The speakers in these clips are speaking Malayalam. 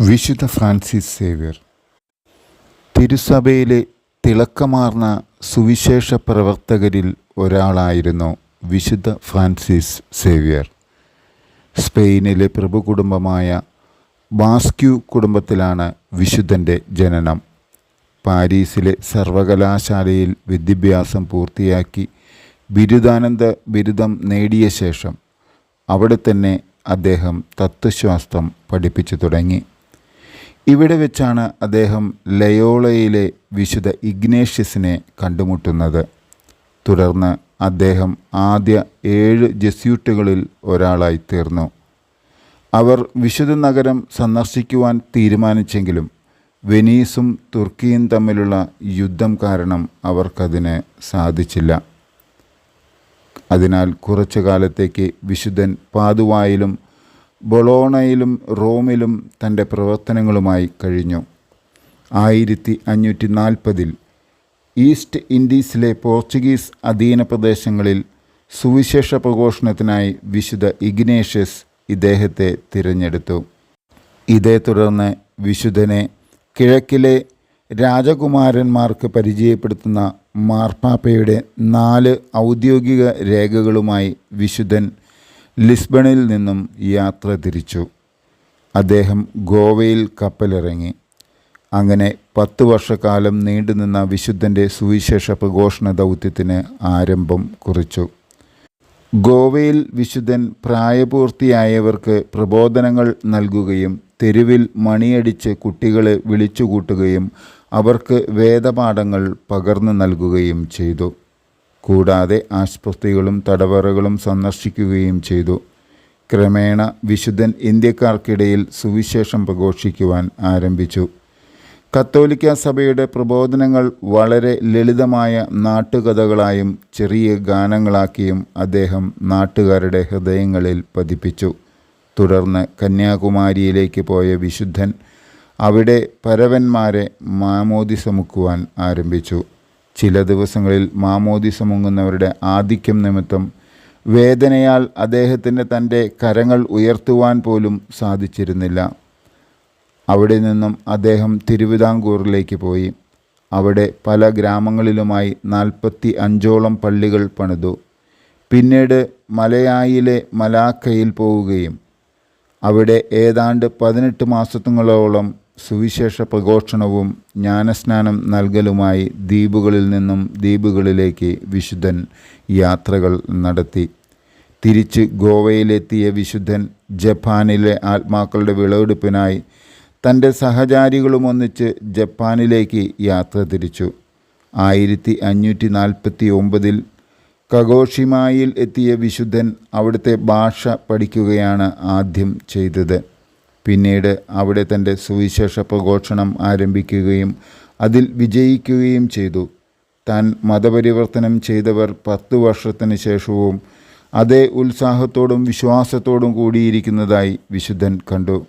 വിശുദ്ധ ഫ്രാൻസിസ് സേവ്യർ. തിരുസഭയിലെ തിളക്കമാർന്ന സുവിശേഷ പ്രവർത്തകരിൽ ഒരാളായിരുന്നു വിശുദ്ധ ഫ്രാൻസിസ് സേവ്യർ. സ്പെയിനിലെ പ്രഭുകുടുംബമായ ബാസ്ക്യു കുടുംബത്തിലാണ് വിശുദ്ധന്റെ ജനനം. പാരീസിലെ സർവകലാശാലയിൽ വിദ്യാഭ്യാസം പൂർത്തിയാക്കി ബിരുദാനന്ദ ബിരുദം നേടിയ ശേഷം അവിടെ തന്നെ അദ്ദേഹം തത്വശാസ്ത്രം പഠിപ്പിച്ചു തുടങ്ങി. ഇവിടെ വെച്ചാണ് അദ്ദേഹം ലയോളയിലെ വിശുദ്ധ ഇഗ്നേഷ്യസിനെ കണ്ടുമുട്ടുന്നത്. തുടർന്ന് അദ്ദേഹം ആദ്യ ഏഴ് ജസ്യൂട്ടുകളിൽ ഒരാളായി തീർന്നു. അവർ വിശുദ്ധ നഗരം സന്ദർശിക്കുവാൻ തീരുമാനിച്ചെങ്കിലും വെനീസും തുർക്കിയും തമ്മിലുള്ള യുദ്ധം കാരണം അവർക്കതിന് സാധിച്ചില്ല. അതിനാൽ കുറച്ചു കാലത്തേക്ക് വിശുദ്ധൻ പാതുവായിലും ബൊളോണയിലും റോമിലും തന്റെ പ്രവർത്തനങ്ങളുമായി കഴിഞ്ഞു. ആയിരത്തി അഞ്ഞൂറ്റി നാൽപ്പതിൽ ഈസ്റ്റ് ഇൻഡീസിലെ പോർച്ചുഗീസ് അധീന പ്രദേശങ്ങളിൽ സുവിശേഷ പ്രഘോഷണത്തിനായി വിശുദ്ധ ഇഗ്നേഷ്യസ് ഇദ്ദേഹത്തെ തിരഞ്ഞെടുത്തു. ഇതേ തുടർന്ന് വിശുദ്ധനെ കിഴക്കിലെ രാജകുമാരന്മാർക്ക് പരിചയപ്പെടുത്തുന്ന മാർപ്പാപ്പയുടെ നാല് ഔദ്യോഗിക രേഖകളുമായി വിശുദ്ധൻ ലിസ്ബണിൽ നിന്നും യാത്ര തിരിച്ചു. അദ്ദേഹം ഗോവയിൽ കപ്പലിറങ്ങി. അങ്ങനെ പത്ത് വർഷക്കാലം നീണ്ടുനിന്ന വിശുദ്ധന്റെ സുവിശേഷ പ്രഘോഷണ ദൗത്യത്തിന് ആരംഭം കുറിച്ചു. ഗോവയിൽ വിശുദ്ധൻ പ്രായപൂർത്തിയായവർക്ക് പ്രബോധനങ്ങൾ നൽകുകയും തെരുവിൽ മണിയടിച്ച് കുട്ടികളെ വിളിച്ചുകൂട്ടുകയും അവർക്ക് വേദപാഠങ്ങൾ പകർന്നു നൽകുകയും ചെയ്തു. കൂടാതെ ആശുപത്രികളും തടവറകളും സന്ദർശിക്കുകയും ചെയ്തു. ക്രമേണ വിശുദ്ധൻ ഇന്ത്യക്കാർക്കിടയിൽ സുവിശേഷം പ്രഘോഷിക്കുവാൻ ആരംഭിച്ചു. കത്തോലിക്ക സഭയുടെ പ്രബോധനങ്ങൾ വളരെ ലളിതമായ നാട്ടുകഥകളായും ചെറിയ ഗാനങ്ങളാക്കിയും അദ്ദേഹം നാട്ടുകാരുടെ ഹൃദയങ്ങളിൽ പതിപ്പിച്ചു. തുടർന്ന് കന്യാകുമാരിയിലേക്ക് പോയ വിശുദ്ധൻ അവിടെ പരവന്മാരെ മാമോദിസമുക്കുവാൻ ആരംഭിച്ചു. ചില ദിവസങ്ങളിൽ മാമോദിസ മുങ്ങുന്നവരുടെ ആധിക്യം നിമിത്തം വേദനയാൽ അദ്ദേഹത്തിന് തന്റെ കരങ്ങൾ ഉയർത്തുവാൻ പോലും സാധിച്ചിരുന്നില്ല. അവിടെ നിന്നും അദ്ദേഹം തിരുവിതാംകൂറിലേക്ക് പോയി. അവിടെ പല ഗ്രാമങ്ങളിലുമായി നാൽപ്പത്തി അഞ്ചോളം പള്ളികൾ പണിതു. പിന്നീട് മലയായിലെ മലാക്കയിൽ പോവുകയും. അവിടെ ഏതാണ്ട് പതിനെട്ട് മാസങ്ങളോളം സുവിശേഷ പ്രഘോഷണവും ജ്ഞാനസ്നാനം നൽകലുമായി ദ്വീപുകളിൽ നിന്നും ദ്വീപുകളിലേക്ക് വിശുദ്ധൻ യാത്രകൾ നടത്തി. തിരിച്ച് ഗോവയിലെത്തിയ വിശുദ്ധൻ ജപ്പാനിലെ ആത്മാക്കളുടെ വിളവെടുപ്പിനായി തന്റെ സഹചാരികളുമൊന്നിച്ച് ജപ്പാനിലേക്ക് യാത്ര തിരിച്ചു. ആയിരത്തി അഞ്ഞൂറ്റി നാൽപ്പത്തി ഒമ്പതിൽ കഗോഷിമായിൽ എത്തിയ വിശുദ്ധൻ അവിടുത്തെ ഭാഷ പഠിക്കുകയാണ് ആദ്യം ചെയ്തത്. പിന്നീട് അവിടെ തന്റെ സുവിശേഷ പ്രഘോഷണം ആരംഭിക്കുകയും അതിൽ വിജയിക്കുകയും ചെയ്തു. താൻ മതപരിവർത്തനം ചെയ്തവർ പത്തു വർഷത്തിന് ശേഷവും അതേ ഉത്സാഹത്തോടും വിശ്വാസത്തോടും കൂടിയിരിക്കുന്നതായി വിശുദ്ധൻ കണ്ടു.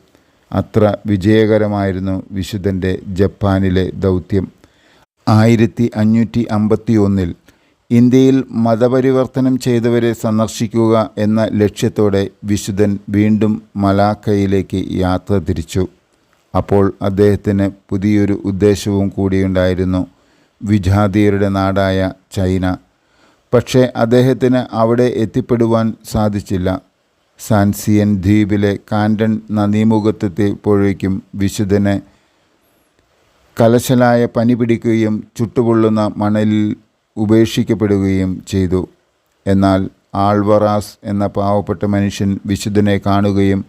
അത്ര വിജയകരമായിരുന്നു വിശുദ്ധന്റെ ജപ്പാനിലെ ദൗത്യം. ആയിരത്തി അഞ്ഞൂറ്റി അമ്പത്തി ഒന്നിൽ ഇന്ത്യയിൽ മതപരിവർത്തനം ചെയ്തവരെ സന്ദർശിക്കുക എന്ന ലക്ഷ്യത്തോടെ വിശുദ്ധൻ വീണ്ടും മലാക്കയിലേക്ക് യാത്ര തിരിച്ചു. അപ്പോൾ അദ്ദേഹത്തിന് പുതിയൊരു ഉദ്ദേശവും കൂടിയുണ്ടായിരുന്നു. വിജാതിയരുടെ നാടായ ചൈന. പക്ഷേ അദ്ദേഹത്തിന് അവിടെ എത്തിപ്പെടുവാൻ സാധിച്ചില്ല. സാൻസിയൻ ദ്വീപിലെ കാൻഡൺ നദീമുഖത്തെത്തിയപ്പോഴേക്കും വിശുദ്ധനെ കലശലായ പനി പിടിക്കുകയും ചുട്ടുപൊള്ളുന്ന മണലിൽ ഉപേക്ഷിക്കപ്പെടുകയും ചെയ്തു. എന്നാൽ ആൾവറാസ് എന്ന പാവപ്പെട്ട മനുഷ്യൻ വിശുദ്ധനെ കാണുകയും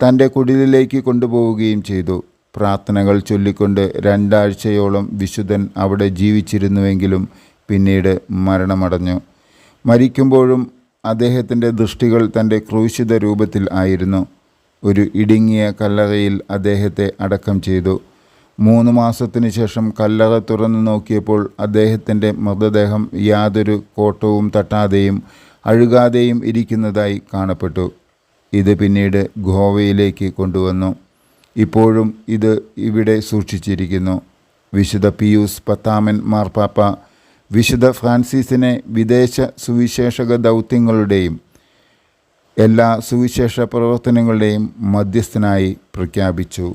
തന്റെ കുടിലിലേക്ക് കൊണ്ടുപോവുകയും ചെയ്തു. പ്രാർത്ഥനകൾ ചൊല്ലിക്കൊണ്ട് രണ്ടാഴ്ചയോളം വിശുദ്ധൻ അവിടെ ജീവിച്ചിരുന്നുവെങ്കിലും പിന്നീട് മരണമടഞ്ഞു. മരിക്കുമ്പോഴും അദ്ദേഹത്തിന്റെ ദൃഷ്ടികൾ തന്റെ ക്രൂശിത രൂപത്തിൽ ആയിരുന്നു. ഒരു ഇടുങ്ങിയ കല്ലറയിൽ അദ്ദേഹത്തെ അടക്കം ചെയ്തു. മൂന്ന് മാസത്തിന് ശേഷം കല്ലറ തുറന്നു നോക്കിയപ്പോൾ അദ്ദേഹത്തിന്റെ മൃതദേഹം യാതൊരു കോട്ടവും തട്ടാതെയും അഴുകാതെയും ഇരിക്കുന്നതായി കാണപ്പെട്ടു. ഇത് പിന്നീട് ഗോവയിലേക്ക് കൊണ്ടുവന്നു. ഇപ്പോഴും ഇത് ഇവിടെ സൂക്ഷിച്ചിരിക്കുന്നു. വിശുദ്ധ പിയൂസ് പത്താമൻ മാർപ്പാപ്പ വിശുദ്ധ ഫ്രാൻസിസിനെ വിദേശ സുവിശേഷക ദൗത്യങ്ങളുടെയും എല്ലാ സുവിശേഷ പ്രവർത്തനങ്ങളുടെയും മധ്യസ്ഥനായി പ്രഖ്യാപിച്ചു.